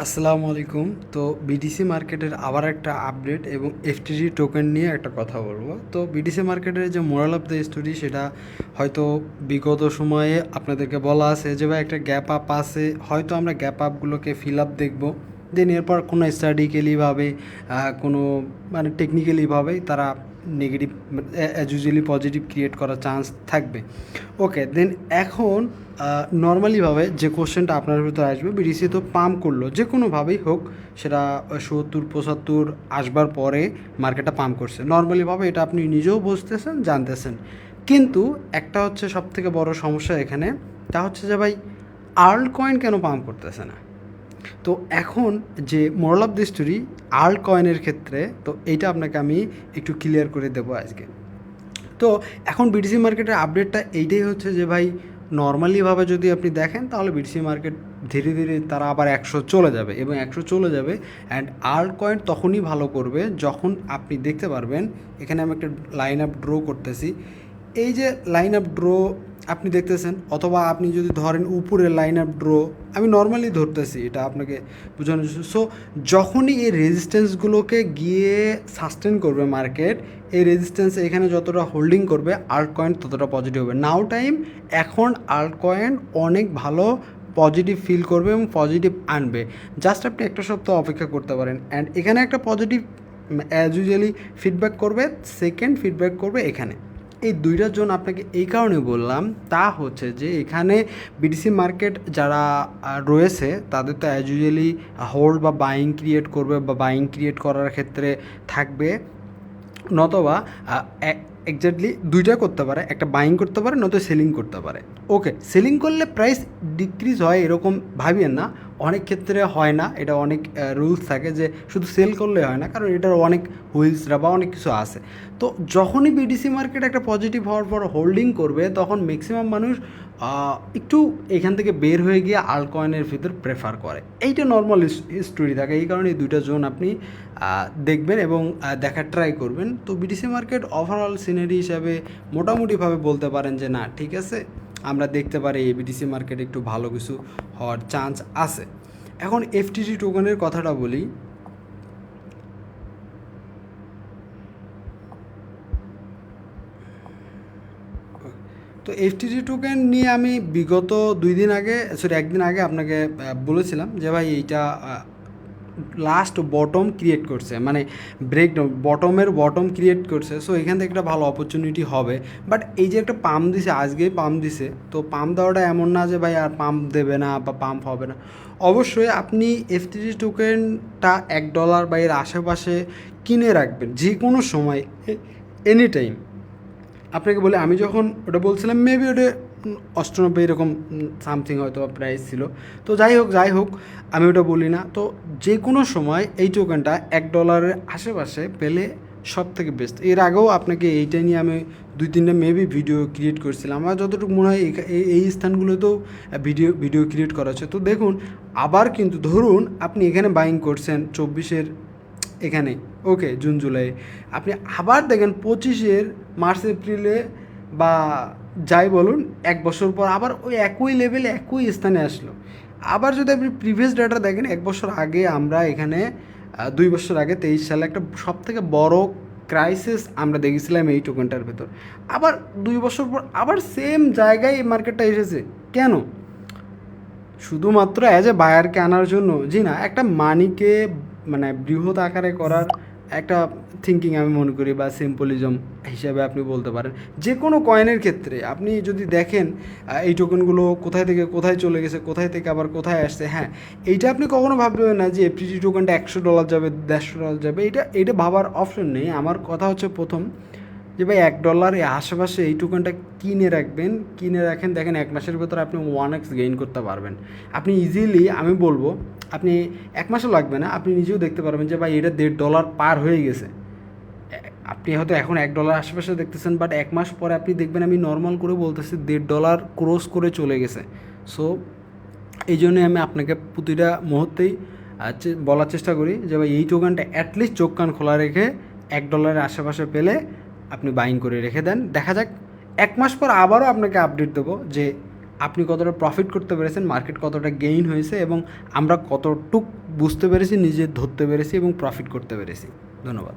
আসসালামু আলাইকুম। তো বিডিসি মার্কেটের আবার একটা আপডেট এবং এফটিডি টোকেন নিয়ে একটা কথা বলব। তো বিডিসি মার্কেটের যে মোরাল অফ দ্য স্টোরি সেটা হয়তো বিগত সময়ে আপনাদেরকে বলা আছে যে ভাই একটা গ্যাপ আপ আছে, হয়তো আমরা গ্যাপ আপগুলোকে ফিল আপ দেখব। দেন এরপর কোনো স্টাডিক্যালিভাবে কোনো মানে টেকনিক্যালিভাবেই তারা negative as usually positive create করার চান্স থাকবে। ওকে দেন এখন নর্মালিভাবে যে কোশ্চেনটা আপনার ভিতরে আসবে বিডিসি তো পাম্প করল, যে কোনোভাবেই হোক, সেটা সত্তর, পঁচাত্তর আসবার পরে মার্কেটটা পাম্প করছে। নর্মালিভাবে এটা আপনি নিজেও বুঝতেছেন, জানতেছেন। কিন্তু একটা হচ্ছে সব থেকে বড় সমস্যা এখানে, তা হচ্ছে যে ভাই আর্ল কয়েন কেন পাম্প করতেছে না? তো এখন যে মোরাল অফ দি স্টোরি আর্ল কয়েনের ক্ষেত্রে, তো এইটা আপনাকে আমি একটু ক্লিয়ার করে দেবো আজকে। তো এখন বিটিসি মার্কেটের আপডেটটা এইটাই হচ্ছে যে ভাই নর্মালিভাবে যদি আপনি দেখেন, তাহলে বিটিসি মার্কেট ধীরে ধীরে তারা আবার একশো চলে যাবে এবং একশো চলে যাবে। অ্যান্ড আর্ল কয়েন তখনই ভালো করবে যখন আপনি দেখতে পারবেন, এখানে আমি একটা লাইন আপ ড্র করতেছি। এই যে লাইন আপ ড্র আপনি দেখতেছেন, অথবা আপনি যদি ধরেন উপরের লাইন আপ ড্র আমি নর্মালি ধরতেছি, এটা আপনাকে বোঝানোর জন্য। সো যখনই এই রেজিস্ট্যান্সগুলোকে গিয়ে সাস্টেন করবে মার্কেট এই রেজিস্ট্যান্স এখানে যতটা হোল্ডিং করবে আর্ট কয়েন ততটা পজিটিভ হবে। নাও টাইম এখন আর্ট কয়েন অনেক ভালো পজিটিভ ফিল করবে এবং পজিটিভ আনবে। জাস্ট আপনি একটা সপ্তাহ অপেক্ষা করতে পারেন। অ্যান্ড এখানে একটা পজিটিভ অ্যাজ ইউজুয়ালি ফিডব্যাক করবে সেকেন্ড ফিডব্যাক করবে এখানে। এই দুইটা জোন আপনাকে এই কারণে বললাম, তা হচ্ছে যে এখানে বিডিসি মার্কেট যারা রয়েছে, তাদের তো অ্যাজ ইউজুয়ালি হোল্ড বা বাইং ক্রিয়েট করবে বা বাইং ক্রিয়েট করার ক্ষেত্রে থাকবে। নতবা এক্স্যাক্টলি দুইটা করতে পারে, একটা বাইং করতে পারে, নয়তো সেলিং করতে পারে। ওকে সেলিং করলে প্রাইস ডিক্রিজ হয় এরকম ভাবিয়েন না। অনেক ক্ষেত্রে হয় না, এটা অনেক রুলস থাকে যে শুধু সেল করলে হয় না, কারণ এটার অনেক হুইলসরা বা অনেক কিছু আছে। তো যখনই বিডিসি মার্কেট একটা পজিটিভ হওয়ার পর হোল্ডিং করবে, তখন ম্যাক্সিমাম মানুষ একটু এখান থেকে বের হয়ে গিয়ে আল কয়েনের ভিতর প্রেফার করে। এইটা নর্মাল স্টোরি থাকে, এই কারণে দুইটা জোন আপনি দেখবেন এবং দেখার ট্রাই করবেন। তো বিডিসি মার্কেট ওভারঅল সিনারি হিসাবে মোটামুটিভাবে বলতে পারেন যে না, ঠিক আছে, আমরা দেখতে পারি এই বিডিসি মার্কেট একটু ভালো কিছু হওয়ার চান্স আছে। এখন এফটিজি টোকনের কথাটা বলি তো এফটিজি টোকেন নিয়ে আমি বিগত দুই দিন আগে সরি একদিন আগে আপনাকে বলেছিলাম যে ভাই এইটা লাস্ট বটম ক্রিয়েট করছে। মানে ব্রেক বটমের বটম ক্রিয়েট করছে। সো এখান থেকে একটা ভালো অপরচুনিটি হবে। বাট এই যে একটা পাম্প দিছে, আজকেই পাম্প দিছে। তো পাম্প দেওয়াটা এমন না যে ভাই আর পাম্প দেবে না বা পাম্প হবে না। অবশ্যই আপনি এফটিজি টোকেনটা এক ডলার বা এর আশেপাশে কিনে রাখবেন। যে কোনো সময় এনি টাইম আপনাকে বলে, আমি যখন ওটা বলছিলাম মেবি ওটা অষ্টানব্বই এরকম সামথিং হয়তো প্রাইস ছিল। তো যাই হোক যাই হোক, আমি ওটা বলি না। তো যে কোনো সময় এই টোকেনটা এক ডলারের আশেপাশে পেলে সব থেকে বেস্ট এর আগেও আপনাকে এইটা নিয়ে আমি দুই তিনটা মেবি ভিডিও ক্রিয়েট করছিলাম। আমার যতটুকু মনে হয়, এই স্থানগুলোতেও ভিডিও ভিডিও ক্রিয়েট করা হচ্ছে তো দেখুন, আবার কিন্তু ধরুন, আপনি এখানে বাইং করছেন চব্বিশের এখানে। ওকে জুন জুলাই আপনি আবার দেখেন পঁচিশের মার্চ এপ্রিলে বা যাই বলুন, এক বছর পর আবার ওই একই লেভেলে একই স্থানে আসলো। আবার যদি আপনি প্রিভিয়াস ডাটা দেখেন, এক বছর আগে আমরা এখানে দুই বছর আগে তেইশ সালে একটা সব থেকে বড় ক্রাইসিস আমরা দেখেছিলাম এই টোকেনটার ভেতর। আবার দুই বছর পর আবার সেম জায়গায় এই মার্কেটটা এসেছে। কেন? শুধুমাত্র অ্যাজ এ বায়ারকে আনার জন্য। জি না, একটা মানিকে মানে বৃহৎ আকারে করার একটা থিঙ্কিং আমি মনে করি বা সিম্পলিজম হিসাবে আপনি বলতে পারেন। যে কোনো কয়েনের ক্ষেত্রে আপনি যদি দেখেন এই টোকেনগুলো কোথায় থেকে কোথায় চলে গেছে, কোথায় থেকে আবার কোথায় আসছে হ্যাঁ এইটা আপনি কখনো ভাববেন না যে এফটিটি টোকেনটা একশো ডলার যাবে, দেড়শো ডলার যাবে, এটা এটা ভাবার অপশন নেই। আমার কথা হচ্ছে প্রথম যে ভাই, এক ডলার এই আশেপাশে এই টোকেনটা কিনে রাখবেন, কিনে রাখেন। দেখেন, এক মাসের ভেতরে আপনি ওয়ান এক্স গেইন করতে পারবেন। আপনি ইজিলি আমি বলব, আপনি এক মাসও লাগবে না, আপনি নিজেও দেখতে পারবেন যে, ভাই, এটা দেড় ডলার পার হয়ে গেছে। আপনি হয়তো এখন এক ডলার আশেপাশে দেখতেছেন বাট এক মাস পরে আপনি দেখবেন, আমি নর্মাল করে বলতেছি, দেড় ডলার ক্রস করে চলে গেছে। সো এই জন্যই আমি আপনাকে প্রতিটা মুহূর্তেই বলার চেষ্টা করি যে, ভাই, এই টোকানটা অ্যাটলিস্ট চোখ কান খোলা রেখে এক ডলারের আশেপাশে পেলে আপনি বাইং করে রেখে দেন। দেখা যাক, এক মাস পর আবারও আপনাকে আপডেট দেবো যে আপনি কতটা প্রফিট করতে পেরেছেন মার্কেট কতটা গেইন হয়েছে এবং আমরা কতটুক বুঝতে পেরেছি, নিজে ধরতে পেরেছি এবং প্রফিট করতে পেরেছি। ধন্যবাদ।